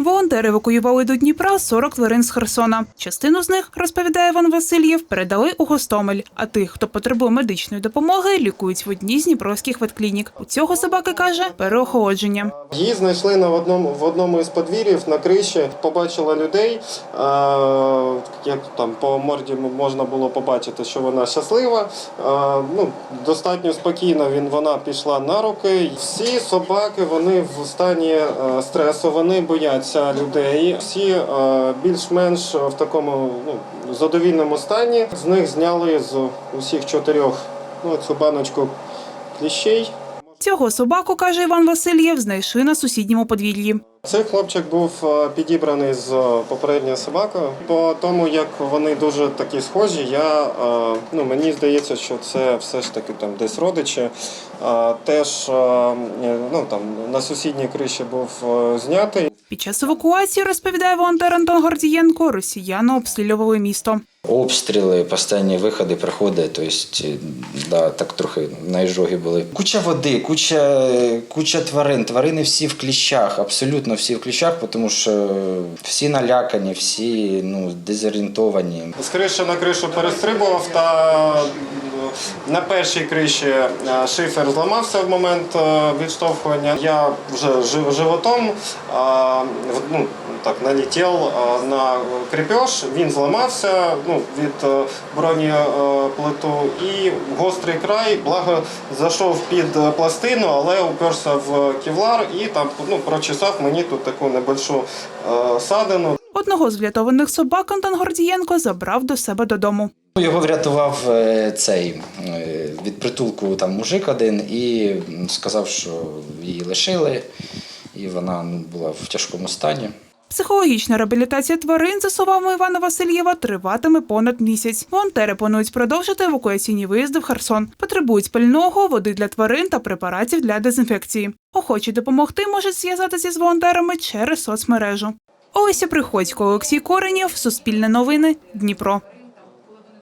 Волонтери евакуювали до Дніпра 40 тварин з Херсона. Частину з них, розповідає Іван Васильєв, передали у Гостомель. А тих, хто потребує медичної допомоги, лікують в одній з дніпровських ветклінік. У цього собаки каже переохолодження. Її знайшли на одному в одному із подвір'їв на криші. Побачила людей. Е, як там по морді можна було побачити, що вона щаслива. Е, ну достатньо спокійно він вона пішла на руки. Всі собаки вони в стані е, стресу, вони бояться людей. Всі е, більш-менш в такому ну, задовільному стані. З них зняли з усіх чотирьох ну, цю баночку кліщей. Цього собаку, каже Іван Васильєв, знайшли на сусідньому подвір'ї. Цей хлопчик був е, підібраний з е, попередньою собакою. По тому, як вони дуже такі схожі, я е, ну мені здається, що це все ж таки там десь родичі. Теж ну там на сусідній криші був знятий. Під час евакуації, розповідає волонтер Антон Гордієнко, росіяни обстрілювали місто. Обстріли, постійні виходи, приходи. Тобто, да, так трохи на іжогі були. Куча води, куча, куча тварин. Тварини всі в кліщах, абсолютно всі в кліщах, тому що всі налякані, всі ну, дезорієнтовані. З криші на кришу перестрибував та на першій криші е, шифер зламався в момент е, відштовхування. Я вже жив- животом ну, так, налетів е, на крепеж, він зламався ну, від бронеплиту і гострий край, благо зайшов під пластину, але уперся в кевлар і там ну, прочесав мені тут таку небольшу садину. Одного з врятованих собак Антон Гордієнко забрав до себе додому. Його врятував е, цей е, від притулку там мужик один і сказав, що її лишили, і вона ну, була в тяжкому стані. Психологічна реабілітація тварин, за словами Івана Васильєва, триватиме понад місяць. Волонтери планують продовжити евакуаційні виїзди в Херсон. Потребують пального, води для тварин та препаратів для дезінфекції. Охочі допомогти можуть зв'язатися з волонтерами через соцмережу. Олеся Приходько, Олексій Коренєв, Суспільне новини, Дніпро.